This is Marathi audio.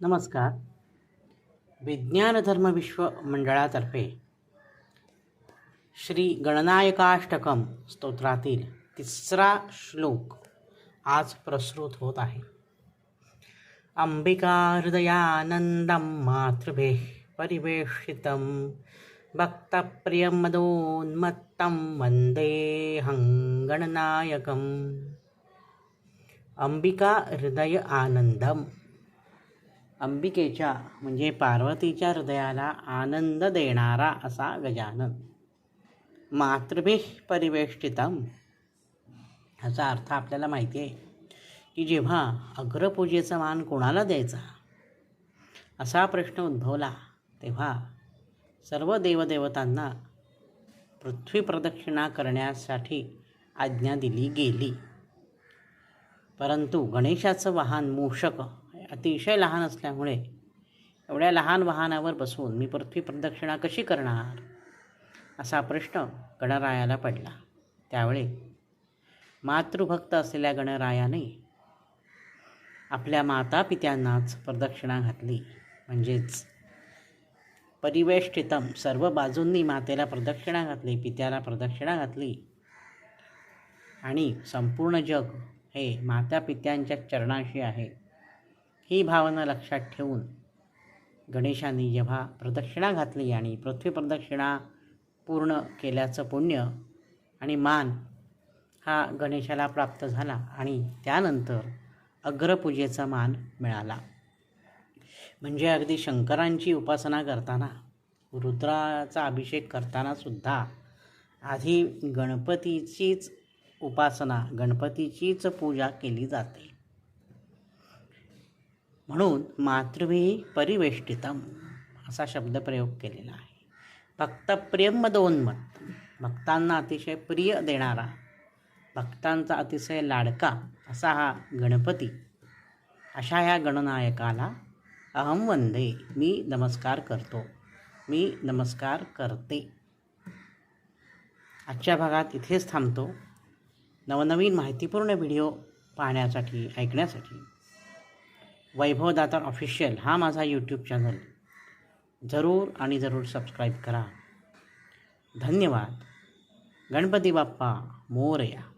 नमस्कार. विज्ञान धर्म विश्व मंडळातर्फे श्री गणनायकाष्टकम स्तोत्रातील तिसरा श्लोक आज प्रसृत होत आहे. अंबिका हृदयानंदं मातृभे परिवेष्टितं भक्तप्रियमदोन्मत्तं वन्देऽहं गणनायकम् अंबिका हृदय आनंदम अंबिकेच्या म्हणजे पार्वतीच्या हृदयाला आनंद देणारा असा गजानन. मातृभेह परिवेष्टितम. ह्याचा अर्थ आपल्याला माहिती आहे की जेव्हा अग्रपूजेचा मान कोणाला द्यायचा? असा प्रश्न उद्भवला तेव्हा सर्व देवदेवतांना पृथ्वी प्रदक्षिणा करण्यासाठी आज्ञा दिली गेली. परंतु गणेशाचं वाहन मूषक अतिशय लहान असल्यामुळे एवढ्या लहान वाहनावर बसून मी पृथ्वी प्रदक्षिणा कशी करणार? असा प्रश्न गणरायाला पडला. त्यावेळी मातृभक्त असलेल्या गणरायाने आपल्या माता पित्यांनाच प्रदक्षिणा घातली. म्हणजेच परिवेष्टितम सर्व बाजूंनी मातेला प्रदक्षिणा घातली पित्याला प्रदक्षिणा घातली आणि संपूर्ण जग हे माता पित्यांच्या चरणाशी आहे. ही भावना लक्षात ठेवून गणेशाने जेव्हा प्रदक्षिणा घातली आणि पृथ्वी प्रदक्षिणा पूर्ण केल्याचं पुण्य आणि मान हा गणेशाला प्राप्त झाला आणि त्यानंतर अग्रपूजेचा मान मिळाला. म्हणजे अगदी शंकरांची उपासना करताना रुद्राचा अभिषेक करताना सुद्धा आधी गणपतीचीच उपासना गणपतीचीच पूजा केली जाते. म्हणून मातृभी परिवेष्टितम असा शब्दप्रयोग केलेला आहे. भक्त प्रेमदोन्मत भक्तांना अतिशय प्रिय देणारा भक्तांचा अतिशय लाडका असा हा गणपती. अशा ह्या गणनायकाला अहम वंदे मी नमस्कार करतो मी नमस्कार करते. आजच्या भागात इथेच थांबतो. नवनवीन माहितीपूर्ण व्हिडिओ पाहण्यासाठी ऐकण्यासाठी वैभव दातार ऑफिशियल हा माझा यूट्यूब चॅनल जरूर आणि जरूर सबस्क्राईब करा. धन्यवाद. गणपती बाप्पा मोरया.